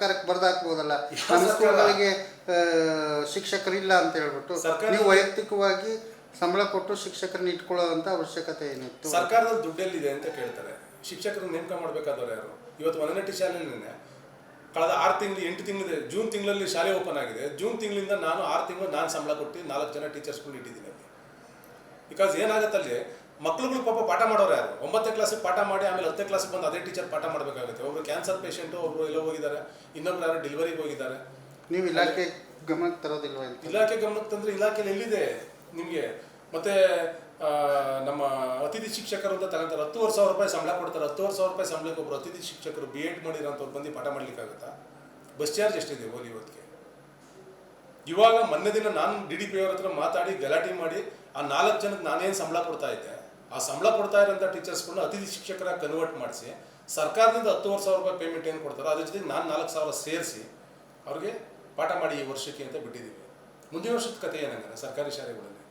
ಸರ್ಕಾರಕ್ಕೆ ಬರ್ದಾಕ್ಬೋದಲ್ಲ ಅನುಕೂಲಗಳಿಗೆ ಶಿಕ್ಷಕರು ಇಲ್ಲ ಸ್ಕೂಲ್ಗಳಿಗೆ ಶಿಕ್ಷಕರಿಲ್ಲ ಅಂತ ಹೇಳ್ಬಿಟ್ಟು ನೀವು ವೈಯಕ್ತಿಕವಾಗಿ ಸಂಬಳ ಕೊಟ್ಟು ಶಿಕ್ಷಕರನ್ನ ಇಟ್ಕೊಳ್ಳೋವಂಥ ಅವಶ್ಯಕತೆ ಏನಿತ್ತು? ಸರ್ಕಾರದಲ್ಲಿ ದುಡ್ಡೆಲ್ಲಿದೆ ಅಂತ ಕೇಳ್ತಾರೆ. ಶಿಕ್ಷಕರ ನೇಮಕ ಮಾಡಬೇಕಾದವ್ರು ಯಾರು? ಇವತ್ತು ಒಂದನೇಟಿ ಶಾಲೆಯಲ್ಲಿ ಕಳೆದ ಆರು ತಿಂಗಳು ಎಂಟು ತಿಂಗಳಿದೆ ಜೂನ್ ತಿಂಗಳಲ್ಲಿ ಶಾಲೆ ಓಪನ್ ಆಗಿದೆ. ಜೂನ್ ತಿಂಗಳಿಂದ ನಾನು ಆರು ತಿಂಗಳು ನಾನು ಸಂಬಳ ಕೊಟ್ಟು ನಾಲ್ಕು ಜನ ಟೀಚರ್ಸ್ಗಳು ಇಟ್ಟಿದ್ದೀನಿ. ಬಿಕಾಸ್ ಏನಾಗುತ್ತಲ್ಲಿ ಮಕ್ಳುಗಳು ಪಾಪ ಪಾಠ ಮಾಡೋರು ಯಾರು? ಒಂಬತ್ತನೇ ಕ್ಲಾಸಿಗೆ ಪಾಠ ಮಾಡಿ ಆಮೇಲೆ ಹತ್ತನೇ ಕ್ಲಾಸಿಗೆ ಬಂದು ಅದೇ ಟೀಚರ್ ಪಾಠ ಮಾಡಬೇಕಾಗುತ್ತೆ. ಒಬ್ರು ಕ್ಯಾನ್ಸರ್ ಪೇಷಂಟ್ ಒಬ್ರು ಎಲ್ಲೋ ಹೋಗಿದ್ದಾರೆ. ಇನ್ನೊಬ್ರು ಯಾರು ಡೆಲಿವರಿಗೆ ಹೋಗಿದ್ದಾರೆ. ನೀವು ಇಲಾಖೆ ಗಮನಕ್ಕೆ ತರೋದಿಲ್ಲ ಇಲಾಖೆ ಗಮನಕ್ಕೆ ತಂದ್ರೆ ಇಲಾಖೆಯಲ್ಲಿ ಎಲ್ಲಿದೆ ನಿಮಗೆ? ಮತ್ತೆ ನಮ್ಮ ಅತಿಥಿ ಶಿಕ್ಷಕರು ಅಂತ ತಗೊಂತಾರೆ. ಹತ್ತುವರೆ ಸಾವಿರ ರೂಪಾಯಿ ಸಂಬಳ ಕೊಡ್ತಾರೆ. ಹತ್ತುವರೆ ಸಾವಿರ ರೂಪಾಯಿ ಸಂಬಳಕ್ಕೆ ಒಬ್ಬರು ಅತಿಥಿ ಶಿಕ್ಷಕರು ಬಿ ಎಡ್ ಮಾಡಿರೋಂಥವ್ರು ಬಂದು ಪಾಠ ಮಾಡ್ಲಿಕ್ಕಾಗುತ್ತಾ? ಬಸ್ ಚಾರ್ಜ್ ಎಷ್ಟಿದೆ ಓಲಿ ಇವತ್ತಿಗೆ? ಇವಾಗ ಮೊನ್ನೆ ದಿನ ನಾನು ಡಿ ಡಿ ಪಿ ಅವ್ರ ಹತ್ರ ಮಾತಾಡಿ ಗಲಾಟೆ ಮಾಡಿ ಆ ನಾಲ್ಕು ಜನಕ್ಕೆ ನಾನೇನು ಸಂಬಳ ಕೊಡ್ತಾ ಇದ್ದೆ? ಆ ಸಂಬಳ ಕೊಡ್ತಾ ಇರೋಂಥ ಟೀಚರ್ಸ್ಗಳನ್ನ ಅತಿಥಿ ಶಿಕ್ಷಕರ ಕನ್ವರ್ಟ್ ಮಾಡಿಸಿ, ಸರ್ಕಾರದಿಂದ ಹತ್ತುವರೆ ಸಾವಿರ ರೂಪಾಯಿ ಪೇಮೆಂಟ್ ಏನು ಕೊಡ್ತಾರೋ, ಅದ್ರ ಜೊತೆ ನಾನು ನಾಲ್ಕು ಸಾವಿರ ಸೇರಿಸಿ ಅವ್ರಿಗೆ ಪಾಠ ಮಾಡಿ ಈ ವರ್ಷಕ್ಕೆ ಅಂತ ಬಿಟ್ಟಿದ್ದೀವಿ. ಮುಂದಿನ ವರ್ಷದ ಕಥೆ ಏನಂದ್ರೆ ಸರ್ಕಾರಿ ಶಾಲೆಗಳಲ್ಲಿ.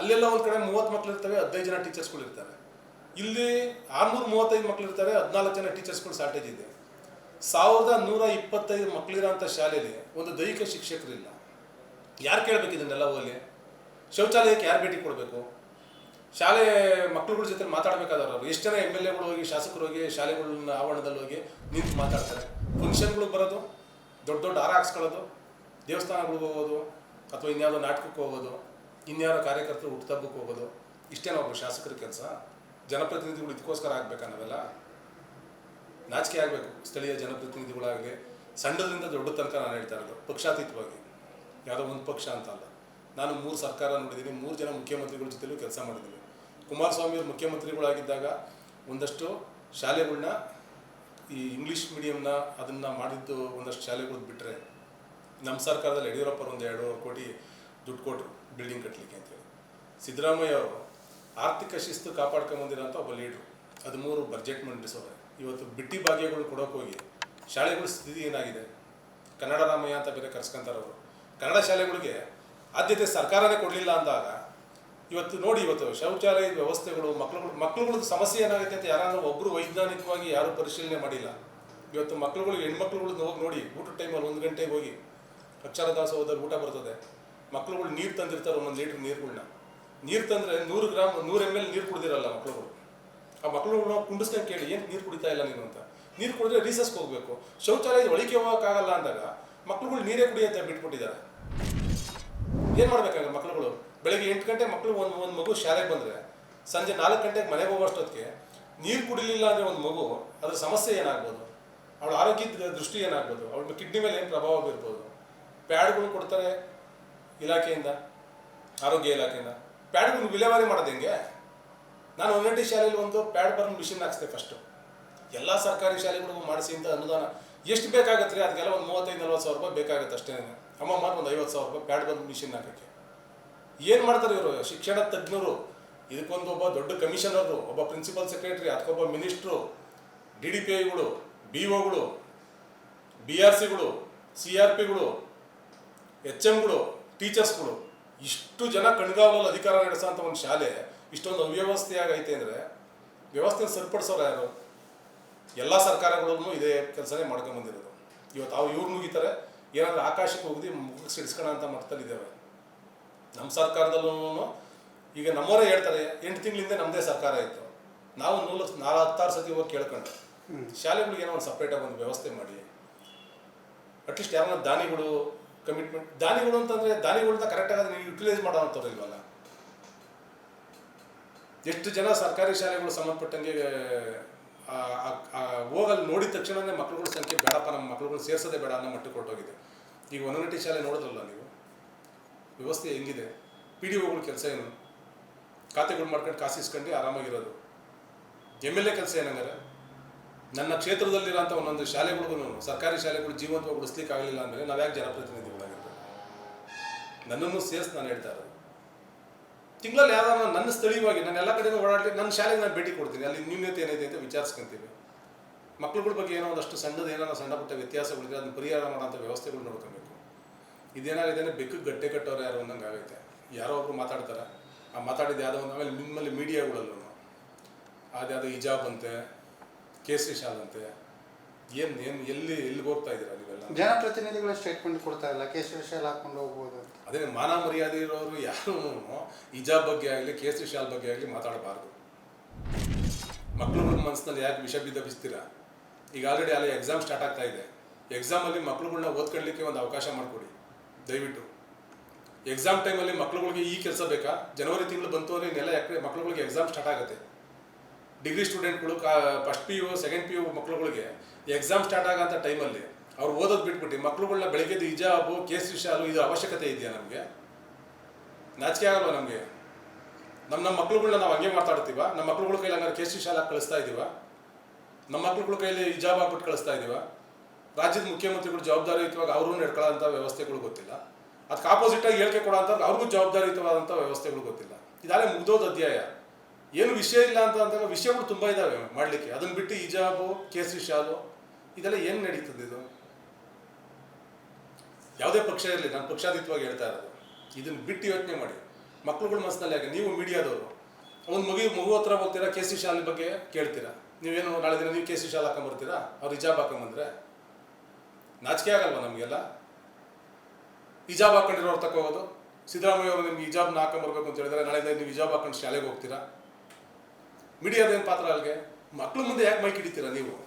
ಅಲ್ಲೆಲ್ಲ ಒಂದು ಕಡೆ ಮೂವತ್ತು ಮಕ್ಳು ಇರ್ತವೆ, ಹದಿನೈದು ಜನ ಟೀಚರ್ಸ್ಗಳು ಇರ್ತಾರೆ. ಇಲ್ಲಿ ಆರ್ನೂರು ಮೂವತ್ತೈದು ಮಕ್ಳು ಇರ್ತಾರೆ, ಹದಿನಾಲ್ಕು ಜನ ಟೀಚರ್ಸ್ಗಳು ಶಾರ್ಟೇಜ್ ಇದೆ. ಸಾವಿರದ ನೂರ ಇಪ್ಪತ್ತೈದು ಮಕ್ಕಳಿರೋಂಥ ಶಾಲೆಯಲ್ಲಿ ಒಂದು ದೈಹಿಕ ಶಿಕ್ಷಕರಿಲ್ಲ ಯಾರು ಕೇಳಬೇಕು ಇದನ್ನೆಲ್ಲ ಹೋಗಿ ಶೌಚಾಲಯಕ್ಕೆ ಯಾರು ಭೇಟಿ ಕೊಡಬೇಕು? ಶಾಲೆ ಮಕ್ಕಳುಗಳ ಜೊತೆ ಮಾತಾಡಬೇಕಾದವ್ರು ಅವರು. ಎಷ್ಟು ಜನ ಎಂ ಎಲ್ ಎಗಳು ಹೋಗಿ, ಶಾಸಕರು ಹೋಗಿ, ಶಾಲೆಗಳನ್ನ ಆವರಣದಲ್ಲಿ ಹೋಗಿ ನಿಂತು ಮಾತಾಡ್ತಾರೆ. ಫಂಕ್ಷನ್ಗಳು ಬರೋದು, ದೊಡ್ಡ ದೊಡ್ಡ ಹಾರ ಹಾಕ್ಸ್ಕೊಳ್ಳೋದು, ದೇವಸ್ಥಾನಗಳಿಗೆ ಹೋಗೋದು, ಅಥವಾ ಇನ್ಯಾವುದೋ ನಾಟಕಕ್ಕೆ ಹೋಗೋದು, ಇನ್ಯಾವುದೋ ಕಾರ್ಯಕರ್ತರು ಹುಟ್ಟುಹಬ್ಬಕ್ಕೆ ಹೋಗೋದು, ಇಷ್ಟೇ ಒಬ್ಬ ಶಾಸಕರ ಕೆಲಸ. ಜನಪ್ರತಿನಿಧಿಗಳು ಇದಕ್ಕೋಸ್ಕರ ಆಗ್ಬೇಕಾ ನಾವೆಲ್ಲ? ನಾಚಿಕೆ ಆಗಬೇಕು. ಸ್ಥಳೀಯ ಜನಪ್ರತಿನಿಧಿಗಳಾಗಲಿ ಸಣ್ಣದಿಂದ ದೊಡ್ಡ ತನಕ ನಾನು ಹೇಳ್ತಾ ಇರೋದು, ಪಕ್ಷಾತೀತವಾಗಿ. ಯಾವುದೋ ಒಂದು ಪಕ್ಷ ಅಂತ ಅಲ್ಲ. ನಾನು ಮೂರು ಸರ್ಕಾರ ನೋಡಿದ್ದೀನಿ ಮೂರು ಜನ ಮುಖ್ಯಮಂತ್ರಿಗಳ ಜೊತೆಲೂ ಕೆಲಸ ಮಾಡಿದ್ದೀನಿ ಕುಮಾರಸ್ವಾಮಿ ಅವರು ಮುಖ್ಯಮಂತ್ರಿಗಳಾಗಿದ್ದಾಗ ಒಂದಷ್ಟು ಶಾಲೆಗಳನ್ನ ಈ ಇಂಗ್ಲೀಷ್ ಮೀಡಿಯಂನ ಅದನ್ನು ಮಾಡಿದ್ದು ಒಂದಷ್ಟು ಶಾಲೆಗಳು ಬಿಟ್ಟರೆ ನಮ್ಮ ಸರ್ಕಾರದಲ್ಲಿ ಯಡಿಯೂರಪ್ಪರು ಒಂದು ಎರಡೂವರೆ ಕೋಟಿ ದುಡ್ಡು ಕೊಟ್ಟರು ಬಿಲ್ಡಿಂಗ್ ಕಟ್ಟಲಿಕ್ಕೆ ಅಂತೇಳಿ. ಸಿದ್ದರಾಮಯ್ಯ ಅವರು ಆರ್ಥಿಕ ಶಿಸ್ತು ಕಾಪಾಡ್ಕೊಂಬಂದಿರೋಂಥ ಒಬ್ಬ ಲೀಡ್ರು ಅದು ಮೂರು ಬಜೆಟ್ ಮಂಡಿಸೋರೆ. ಇವತ್ತು ಬಿಟ್ಟಿ ಭಾಗ್ಯಗಳು ಕೊಡೋಕೆ ಹೋಗಿ ಶಾಲೆಗಳ ಸ್ಥಿತಿ ಏನಾಗಿದೆ? ಕನ್ನಡ ರಾಮಯ್ಯ ಅಂತ ಬೇರೆ ಕರ್ಸ್ಕೊಂತಾರವರು ಕನ್ನಡ ಶಾಲೆಗಳಿಗೆ ಆದ್ಯತೆ ಸರ್ಕಾರನೇ ಕೊಡಲಿಲ್ಲ ಅಂದಾಗ, ಇವತ್ತು ನೋಡಿ, ಇವತ್ತು ಶೌಚಾಲಯದ ವ್ಯವಸ್ಥೆಗಳು ಮಕ್ಕಳುಗಳು ಮಕ್ಕಳುಗಳ ಸಮಸ್ಯೆ ಏನಾಗುತ್ತೆ ಅಂತ ಯಾರಾದರೂ ಒಬ್ಬರು ವೈಜ್ಞಾನಿಕವಾಗಿ ಯಾರೂ ಪರಿಶೀಲನೆ ಮಾಡಿಲ್ಲ. ಇವತ್ತು ಮಕ್ಕಳುಗಳು ಹೆಣ್ಮಕ್ಳುಗಳನ್ನ ಹೋಗಿ ನೋಡಿ, ಊಟದ ಟೈಮಲ್ಲಿ ಒಂದು ಗಂಟೆಗೆ ಹೋಗಿ ಅಕ್ಷರ ದಾಸೋಹದಲ್ಲಿ ಊಟ ಬರ್ತದೆ. ಮಕ್ಕಳುಗಳು ನೀರು ತಂದಿರ್ತಾರೆ ಒಂದೊಂದು ಲೀಟ್ರ್ ನೀರುಗಳನ್ನ ನೀರು ತಂದರೆ ನೂರು ಗ್ರಾಮ್, ನೂರು ಎಂ ಎಲ್ ನೀರು ಕುಡಿದಿರಲ್ಲ ಮಕ್ಕಳುಗಳು ಆ ಮಕ್ಕಳುಗಳನ್ನ ಕುಂಡಿಸ್ಕೊಂಡು ಕೇಳಿ, ಏನು ನೀರು ಕುಡಿತಾ ಇಲ್ಲ ನೀನು ಅಂತ? ನೀರು ಕುಡಿದ್ರೆ ರೀಸಸ್ಗೆ ಹೋಗಬೇಕು. ಶೌಚಾಲಯದ ಒಳಿಕೆ ಹೋಗೋಕ್ಕಾಗಲ್ಲ ಅಂದಾಗ ಮಕ್ಕಳುಗಳು ನೀರೇ ಕುಡಿಯತ್ತೆ ಬಿಟ್ಬಿಟ್ಟಿದ್ದಾರೆ. ಏನು ಮಾಡ್ಬೇಕಾಗ ಮಕ್ಳುಗಳು? ಬೆಳಗ್ಗೆ ಎಂಟು ಗಂಟೆ ಮಕ್ಕಳು ಒಂದು ಒಂದು ಮಗು ಶಾಲೆಗೆ ಬಂದರೆ, ಸಂಜೆ ನಾಲ್ಕು ಗಂಟೆಗೆ ಮನೆಗೆ ಹೋಗೋಷ್ಟೊತ್ತಿಗೆ ನೀರು ಕುಡಿಲಿಲ್ಲ ಅಂದರೆ ಒಂದು ಮಗು ಅದ್ರ ಸಮಸ್ಯೆ ಏನಾಗ್ಬೋದು? ಅವಳ ಆರೋಗ್ಯದ ದೃಷ್ಟಿ ಏನಾಗ್ಬೋದು? ಅವಳ ಕಿಡ್ನಿ ಮೇಲೆ ಏನು ಪ್ರಭಾವ ಬೀರ್ಬೋದು? ಪ್ಯಾಡ್ಗಳು ಕೊಡ್ತಾರೆ ಇಲಾಖೆಯಿಂದ, ಆರೋಗ್ಯ ಇಲಾಖೆಯಿಂದ. ಪ್ಯಾಡ್ಗಳು ವಿಲೇವಾರಿ ಮಾಡೋದು ಹೆಂಗೆ? ನಾನು ಒಂದೆಂಟಿ ಶಾಲೆಯಲ್ಲಿ ಒಂದು ಪ್ಯಾಡ್ ಬರ್ನ್ ಮಿಷಿನ್ ಹಾಕ್ಸಿದೆ ಫಸ್ಟು ಎಲ್ಲ ಸರ್ಕಾರಿ ಶಾಲೆಗಳಿಗೂ ಮಾಡಿಸಿ ಅಂತ ಅನುದಾನ ಎಷ್ಟು ಬೇಕಾಗತ್ತೆ ರೀ ಅದಕ್ಕೆಲ್ಲ ಒಂದು ಮೂವತ್ತೈದು, ನಲ್ವತ್ತು ಸಾವಿರ ರೂಪಾಯಿ ಬೇಕಾಗುತ್ತೆ ಅಷ್ಟೇ. ಅಮ್ಮ ಮಾತ್ರ ಒಂದು ಐವತ್ತು ಸಾವಿರ ರೂಪಾಯಿ ಪ್ಯಾಡ್ ಬಂದು ಮಿಷಿನ್ ಹಾಕೋಕ್ಕೆ. ಏನು ಮಾಡ್ತಾರೆ ಇವರು? ಶಿಕ್ಷಣ ತಜ್ಞರು, ಇದಕ್ಕೊಂದು ಒಬ್ಬ ದೊಡ್ಡ ಕಮಿಷನರು, ಒಬ್ಬ ಪ್ರಿನ್ಸಿಪಲ್ ಸೆಕ್ರೆಟರಿ, ಅದಕ್ಕೊಬ್ಬ ಮಿನಿಸ್ಟ್ರು, ಡಿ ಡಿ ಪಿ ಐಗಳು, ಬಿ ಒಗಳು, ಬಿ ಆರ್ ಸಿಗಳು, ಸಿ ಆರ್ ಪಿಗಳು, ಎಚ್ ಎಮ್ಗಳು ಟೀಚರ್ಸ್ಗಳು, ಇಷ್ಟು ಜನ ಕಣ್ಗಾವಲಲ್ಲಿ ಅಧಿಕಾರ ನಡೆಸೋಂಥ ಒಂದು ಶಾಲೆ ಇಷ್ಟೊಂದು ಅವ್ಯವಸ್ಥೆಯಾಗೈತೆ ಅಂದರೆ ವ್ಯವಸ್ಥೆ ಸರಿಪಡಿಸೋರು ಯಾರು? ಎಲ್ಲ ಸರ್ಕಾರಗಳೂ ಇದೇ ಕೆಲಸನೇ ಮಾಡ್ಕೊಂಡು ಬಂದಿರೋದು. ಇವತ್ತು ಅವು ಇವ್ರು ಮುಗಿತಾರೆ ಏನಾದರೂ ಆಕಾಶಕ್ಕೆ ಹೋಗಿ ಮುಖ ಸಿಡಿಸ್ಕೋಣ ಅಂತ ಮಟ್ಟದಲ್ಲಿದ್ದೇವೆ ನಮ್ಮ ಸರ್ಕಾರದಲ್ಲೂ ಈಗ ನಮ್ಮವರೇ ಹೇಳ್ತಾರೆ ಎಂಟು ತಿಂಗಳಿಂದ ನಮ್ಮದೇ ಸರ್ಕಾರ ಇತ್ತು ನಾವು ನೂಲ ನಾಲ್ಕು ಹತ್ತಾರು ಸತಿ ಹೋಗಿ ಕೇಳ್ಕೊಂಡು ಶಾಲೆಗಳಿಗೆ ಏನೋ ಒಂದು ಸಪ್ರೇಟಾಗಿ ಒಂದು ವ್ಯವಸ್ಥೆ ಮಾಡಿ. ಅಟ್ಲೀಸ್ಟ್ ಯಾರನ್ನ ದಾನಿಗಳು ಕಮಿಟ್ಮೆಂಟ್ ದಾನಿಗಳು ಅಂತಂದರೆ ದಾನಿಗಳಿಂದ ಕರೆಕ್ಟಾಗಿ ನೀವು ಯುಟಿಲೈಸ್ ಮಾಡೋವಂಥವ್ರು ಇಲ್ವಲ್ಲ? ಎಷ್ಟು ಜನ ಸರ್ಕಾರಿ ಶಾಲೆಗಳು ಸಂಬಂಧಪಟ್ಟಂಗೆ ಹೋಗಲ್ಲಿ ನೋಡಿದ ತಕ್ಷಣನೇ ಮಕ್ಳುಗಳ ಸಂಖ್ಯೆ ಬೇಡಪ್ಪ, ನಮ್ಮ ಮಕ್ಳುಗಳು ಸೇರ್ಸೋದೇ ಬೇಡ ಅನ್ನೋ ಮಟ್ಟಕ್ಕೆ ಕೊಟ್ಟೋಗಿದೆ ಈಗ ಒಂದೊಂದು ಶಾಲೆ ನೋಡಿದ್ರಲ್ಲ ನೀವು? ವ್ಯವಸ್ಥೆ ಹೆಂಗಿದೆ? ಪಿ ಡಿ ಒಗಳ ಕೆಲಸ ಏನು? ಖಾತೆಗಳು ಮಾಡ್ಕೊಂಡು ಕಾಸು ಇಸ್ಕೊಂಡು ಆರಾಮಾಗಿರೋದು. ಎಂ ಎಲ್ ಎ ಕೆಲಸ ಏನಂಗಾರೆ? ನನ್ನ ಕ್ಷೇತ್ರದಲ್ಲಿರೋಂಥ ಒಂದೊಂದು ಶಾಲೆಗಳಿಗೂ ಸರ್ಕಾರಿ ಶಾಲೆಗಳು ಜೀವಂತವಾಗಿ ಉಳಿಸ್ಲಿಕ್ಕೆ ಆಗಲಿಲ್ಲ ಅಂದರೆ ನಾವು ಯಾಕೆ ಜನಪ್ರತಿನಿಧಿಗಳಾಗಿರ್ಬೇಕು? ನನ್ನನ್ನು ಸೇರಿಸಿ ನಾನು ಹೇಳ್ತಾ ಇರೋದು. ತಿಂಗಳಲ್ಲಿ ಯಾವ್ದಾರು ನನ್ನ ಸ್ಥಳೀಯವಾಗಿ, ನಾನು ಎಲ್ಲ ಕಡೆಗೂ ಓಡಾಡಲಿ, ನನ್ನ ಶಾಲೆಗೆ ನಾನು ಭೇಟಿ ಕೊಡ್ತೀನಿ. ಅಲ್ಲಿ ನ್ಯೂನ್ಯತೆ ಏನಿದೆ ಅಂತ ವಿಚಾರಿಸ್ಕೊಂತೀವಿ. ಮಕ್ಳುಗಳ ಬಗ್ಗೆ ಏನೋ ಒಂದಷ್ಟು ಸಣ್ಣದ ಏನೋ ಸಣ್ಣ ಪುಟ್ಟ ವ್ಯತ್ಯಾಸಗಳಿದ್ರೆ ಅದನ್ನು ಪರಿಹಾರ ಮಾಡೋಂಥ ವ್ಯವಸ್ಥೆಗಳು ನೋಡ್ಕೊಬೇಕು. ಇದೇನಾಗಿದೆ ಅಂದರೆ ಬೆಕ್ಕು ಗಟ್ಟೆ ಕಟ್ಟೋರು ಯಾರು ಅನ್ನಂಗೆ ಆಗೈತೆ. ಯಾರೋ ಒಬ್ರು ಮಾತಾಡ್ತಾರೆ. ಆ ಮಾತಾಡಿದ ಯಾವುದೋ ಒಂದು, ಆಮೇಲೆ ನಿಮ್ಮಲ್ಲಿ ಮೀಡಿಯಾಗಳಲ್ಲೂ ಅದ್ಯಾವುದೋ ಇಜಾಬ್ ಅಂತೆ ಕೇಸರಿ ಶಾಲ್ ಅಂತೆ ಏನು ಏನು ಎಲ್ಲಿ ಎಲ್ಲಿಗೆ ಹೋಗ್ತಾ ಇದ್ದೀರಾ ನೀವೆಲ್ಲ? ಜನಪ್ರತಿನಿಧಿಗಳ ಸ್ಟೇಟ್ಮೆಂಟ್ ಕೊಡ್ತಾ ಇಲ್ಲ ಕೇಸರಿ ಶಾಲ್ ಹಾಕೊಂಡು ಹೋಗ್ಬೋದು ಅಂತ. ಅದೇ ಮಾನ ಮರ್ಯಾದೆ ಇರೋರು ಯಾರು ಇಜಾ ಬಗ್ಗೆ ಆಗಲಿ ಕೇಸರಿ ಶಾಲ್ ಬಗ್ಗೆ ಆಗಲಿ ಮಾತಾಡಬಾರ್ದು. ಮಕ್ಕಳು ಮನಸ್ಸಿನಲ್ಲಿ ಯಾಕೆ ವಿಷ ಬಿದ್ದ ಬಿಸ್ತೀರಾ? ಈಗ ಆಲ್ರೆಡಿ ಅಲ್ಲಿ ಎಕ್ಸಾಮ್ ಸ್ಟಾರ್ಟ್ ಆಗ್ತಾ ಇದೆ. ಎಕ್ಸಾಮಲ್ಲಿ ಮಕ್ಳುಗಳ್ನ ಓದ್ಕೊಳ್ಳಿಕ್ಕೆ ಒಂದು ಅವಕಾಶ ಮಾಡಿಕೊಡಿ ದಯವಿಟ್ಟು. ಎಕ್ಸಾಮ್ ಟೈಮಲ್ಲಿ ಮಕ್ಳುಗಳಿಗೆ ಈ ಕೆಲಸ ಬೇಕಾ? ಜನವರಿ ತಿಂಗಳು ಬಂತು ಅಂದರೆ ಇನ್ನೆಲ್ಲ ಯಾಕೆ ಮಕ್ಳುಗಳಿಗೆ ಎಕ್ಸಾಮ್ ಸ್ಟಾರ್ಟ್ ಆಗುತ್ತೆ. ಡಿಗ್ರಿ ಸ್ಟೂಡೆಂಟ್ಗಳು ಕಾ first P U second P U ಮಕ್ಳುಗಳಿಗೆ ಎಕ್ಸಾಮ್ ಸ್ಟಾರ್ಟ್ ಆಗೋಂಥ ಟೈಮಲ್ಲಿ ಅವ್ರು ಓದೋದು ಬಿಟ್ಬಿಟ್ಟು ಮಕ್ಳುಗಳನ್ನ ಬೆಳಗ್ಗೆದ್ದು ಹಿಜಾಬು ಕೇಸರಿ ಶಾಲು ಇದು ಅವಶ್ಯಕತೆ ಇದೆಯಾ ನಮಗೆ? ನಾಚಿಕೆ ಆಗಲ್ವಾ ನಮಗೆ? ನಮ್ಮ ನಮ್ಮ ಮಕ್ಳುಗಳನ್ನ ನಾವು ಹಂಗೆ ಮಾತಾಡ್ತೀವ? ನಮ್ಮ ಮಕ್ಳುಗಳ ಕೈಲಿ ಹಂಗಾರೆ ಕೇಸರಿ ವಿಶಾಲ ಹಾಕಿ ಕಳಿಸ್ತಾ ಇದೀವ? ನಮ್ಮ ಮಕ್ಳುಗಳ ಕೈಲಿ ಹಿಜಾಬ್ ಹಾಕ್ಬಿಟ್ಟು ಕಳಿಸ್ತಾ ಇದೀವ? ರಾಜ್ಯದ ಮುಖ್ಯಮಂತ್ರಿಗಳು ಜವಾಬ್ದಾರಿಯುತವಾಗಿ ಅವ್ರೂ ನಡ್ಕೊಳ್ಳೋಂಥ ವ್ಯವಸ್ಥೆಗಳು ಗೊತ್ತಿಲ್ಲ. ಅದಕ್ಕೆ ಆಪೋಸಿಟಾಗಿ ಹೇಳಿಕೆ ಕೊಡೋಂಥ ಅವ್ರಿಗೂ ಜವಾಬ್ದಾರಿಯುತವಾದಂಥ ವ್ಯವಸ್ಥೆಗಳು ಗೊತ್ತಿಲ್ಲ. ಇದಾಗಲೇ ಮುಗ್ದೋದು ಅಧ್ಯಾಯ. ಏನು ವಿಷಯ ಇಲ್ಲ ಅಂತ ಅಂದಾಗ ವಿಷಯಗಳು ತುಂಬ ಇದ್ದಾವೆ ಮಾಡಲಿಕ್ಕೆ. ಅದನ್ನು ಬಿಟ್ಟು ಹಿಜಾಬು ಕೇಸರಿ ಶಾಲು ಇದೆಲ್ಲ ಏನು ನಡೀತದೆ ಇದು? ಯಾವುದೇ ಪಕ್ಷ ಇರಲಿ, ನಾನು ಪಕ್ಷಾತೀತವಾಗಿ ಹೇಳ್ತಾ ಇರೋದು. ಇದನ್ನು ಬಿಟ್ಟು ಯೋಚನೆ ಮಾಡಿ. ಮಕ್ಳುಗಳ ಮನಸ್ಸಿನಲ್ಲಿ ಹಾಗೆ, ನೀವು ಮೀಡಿಯಾದವರು, ಒಂದು ಮಗು ಮಗು ಹತ್ರ ಹೋಗ್ತೀರಾ ಸಿ ಶಾಲೆ ಬಗ್ಗೆ ಕೇಳ್ತೀರಾ? ನೀವೇನು, ನಾಳೆ ದಿನ ನೀವು ಕೇಸರಿ ಶಾಲೆ ಹಾಕೊಂಬರ್ತೀರಾ? ಅವ್ರು ಹಿಜಾಬ್ ಹಾಕೊಂಬಂದ್ರೆ? ನಾಚಿಕೆ ಆಗಲ್ವಾ ನಮಗೆಲ್ಲ? ಹಿಜಾಬ್ ಹಾಕೊಂಡಿರೋರು ತಗೋದು ಸಿದ್ದರಾಮಯ್ಯ ಅವರು ನಿಮ್ಗೆ ಹಿಜಾಬ್ನ ಹಾಕೊಂಬರ್ಬೇಕು ಅಂತ ಹೇಳಿದ್ರೆ ನಾಳೆ ನೀವು ಇಜಾಬ್ ಹಾಕೊಂಡು ಶಾಲೆಗೆ ಹೋಗ್ತೀರಾ? ಮೀಡಿಯಾದೇನು ಪಾತ್ರ ಅಲ್ಲಿಗೆ ಮಕ್ಳ ಮುಂದೆ ಯಾಕೆ ಮೈಕ್ ಹಿಡಿತೀರಾ ನೀವು?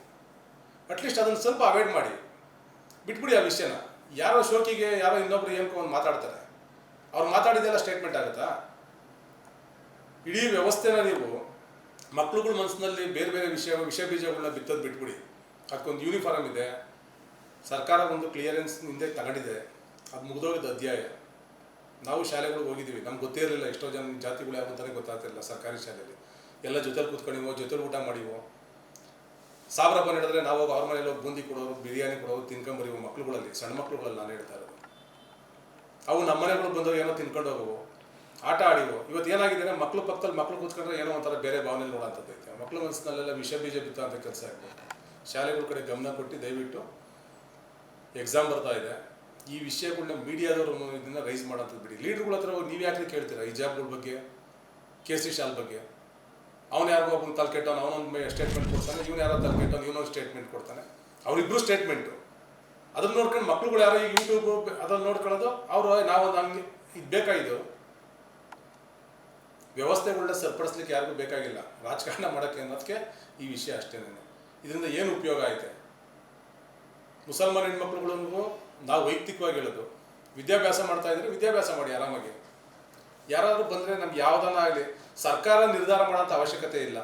ಅಟ್ಲೀಸ್ಟ್ ಅದನ್ನು ಸ್ವಲ್ಪ ಅವಾಯ್ಡ್ ಮಾಡಿ. ಬಿಟ್ಬಿಡಿ ಆ ವಿಷಯನ. ಯಾರೋ ಶೋಕಿಗೆ ಯಾರೋ ಇನ್ನೊಬ್ರು ಏನಕ್ಕೋ ಒಂದು ಮಾತಾಡ್ತಾರೆ. ಅವ್ರು ಮಾತಾಡಿದೆಲ್ಲ ಸ್ಟೇಟ್ಮೆಂಟ್ ಆಗುತ್ತಾ? ಇಡೀ ವ್ಯವಸ್ಥೆನ ನೀವು ಮಕ್ಳುಗಳ ಮನಸ್ಸಿನಲ್ಲಿ ಬೇರೆ ಬೇರೆ ವಿಷಯ ವಿಷಯ ಬೀಜಗಳನ್ನ ಬಿತ್ತೋದು ಬಿಟ್ಬಿಡಿ. ಅದಕ್ಕೊಂದು ಯೂನಿಫಾರ್ಮ್ ಇದೆ. ಸರ್ಕಾರ ಒಂದು ಕ್ಲಿಯರೆನ್ಸ್ ಹಿಂದೆ ತಗೊಂಡಿದೆ. ಅದು ಮುಗಿದೋಗಿದ್ದ ಅಧ್ಯಾಯ. ನಾವು ಶಾಲೆಗಳಿಗೆ ಹೋಗಿದ್ದೀವಿ ನಮ್ಗೆ ಗೊತ್ತೇ ಇರಲಿಲ್ಲ ಎಷ್ಟೋ ಜನ ಜಾತಿಗಳು ಯಾವ ಅಂತಾನೆ ಗೊತ್ತಾಗ್ತಿಲ್ಲ ಸರ್ಕಾರಿ ಶಾಲೆಯಲ್ಲಿ ಎಲ್ಲ ಜೊತೆಲಿ ಕೂತ್ಕೊಂಡಿವೋ, ಜೊತೆಲಿ ಊಟ ಮಾಡಿವೋ ಸಾವಿರ ಹಬ್ಬ ನಡೆದ್ರೆ ನಾವು ಅವ್ರ ಮನೇಲಿ ಹೋಗಿ ಬೂಂದಿ ಕೊಡೋರು, ಬಿರಿಯಾನಿ ಕೊಡೋರು ತಿನ್ಕೊಂಬರಿವು ಮಕ್ಳುಗಳಲ್ಲಿ, ಸಣ್ಣ ಮಕ್ಳುಗಳಲ್ಲಿ ನಾನು ಹೇಳ್ತಾ ಇರೋದು. ಅವು ನಮ್ಮ ಮನೆಗಳು ಬಂದವು, ಏನೋ ತಿನ್ಕೊಂಡು ಹೋಗೋ ಆಟ ಆಡಿವು, ಇವತ್ತು ಏನಾಗಿದೆ ಮಕ್ಳು ಪಕ್ಕದಲ್ಲಿ ಮಕ್ಳು ಕೂತ್ಕೊಂಡ್ರೆ ಏನೋ ಒಂಥರ ಬೇರೆ ಭಾವನೆ ನೋಡೋಂಥದ್ದು ಐತೆ. ಮಕ್ಳ ಮನಸ್ಸಿನಲ್ಲೆಲ್ಲ ವಿಷ ಬೀಜ ಬಿತ್ತ ಅಂತ ಕೆಲಸ ಆಯಿತು ಶಾಲೆಗಳ ಕಡೆ ಗಮನ ಕೊಟ್ಟು ದಯವಿಟ್ಟು ಎಕ್ಸಾಮ್ ಬರ್ತಾ ಇದೆ. ಈ ವಿಷಯಗಳನ್ನ ಮೀಡಿಯಾದವರು ಇದನ್ನ ರೈಸ್ ಮಾಡೋಂಥದ್ದು ಬಿಡಿ. ಲೀಡ್ರ್ಗಳ ಹತ್ರ ನೀವು ಯಾಕೆ ಕೇಳ್ತೀರಾ? ಹಿಜಾಬ್ಗಳ ಬಗ್ಗೆ ಕೇಸರಿ ಶಾಲ್ ಬಗ್ಗೆ? ಅವನು ಯಾರಿಗೋ ಒಬ್ಬನು ತಲೆ ಕೆಟ್ಟವನು ಅವನೊಂದು ಸ್ಟೇಟ್ಮೆಂಟ್ ಕೊಡ್ತಾನೆ, ಇವನು ಯಾರೋ ತಲೆ ಕೆಟ್ಟವನು ಇವನೊಂದು ಸ್ಟೇಟ್ಮೆಂಟ್ ಕೊಡ್ತಾನೆ. ಅವರಿಬ್ಬರು ಸ್ಟೇಟ್ಮೆಂಟು ಅದನ್ನ ನೋಡ್ಕೊಂಡು ಮಕ್ಳುಗಳು ಯಾರೋ ಈಗ ಯೂಟ್ಯೂಬ್ ಅದನ್ನು ನೋಡ್ಕೊಳ್ಳೋದು, ಅವರು ನಾವೊಂದು ಹಂಗೆ ಇದು ಬೇಕಾಗಿದ್ದು ವ್ಯವಸ್ಥೆಗಳನ್ನ ಸರಿಪಡಿಸ್ಲಿಕ್ಕೆ ಯಾರಿಗೂ ಬೇಕಾಗಿಲ್ಲ. ರಾಜಕಾರಣ ಮಾಡೋಕ್ಕೆ ಅನ್ನೋದಕ್ಕೆ ಈ ವಿಷಯ ಅಷ್ಟೇನೆ. ಇದರಿಂದ ಏನು ಉಪಯೋಗ ಐತೆ? ಮುಸಲ್ಮಾನ್ ಹೆಣ್ಮಕ್ಳುಗಳಿಗೂ ನಾವು ವೈಯಕ್ತಿಕವಾಗಿ ಹೇಳೋದು, ವಿದ್ಯಾಭ್ಯಾಸ ಮಾಡ್ತಾ ಇದ್ರೆ ವಿದ್ಯಾಭ್ಯಾಸ ಮಾಡಿ ಆರಾಮಾಗಿ. ಯಾರಾದರೂ ಬಂದರೆ ನಮ್ಗೆ ಯಾವುದನ್ನ ಆಗಲಿ ಸರ್ಕಾರ ನಿರ್ಧಾರ ಮಾಡೋಂಥ ಅವಶ್ಯಕತೆ ಇಲ್ಲ.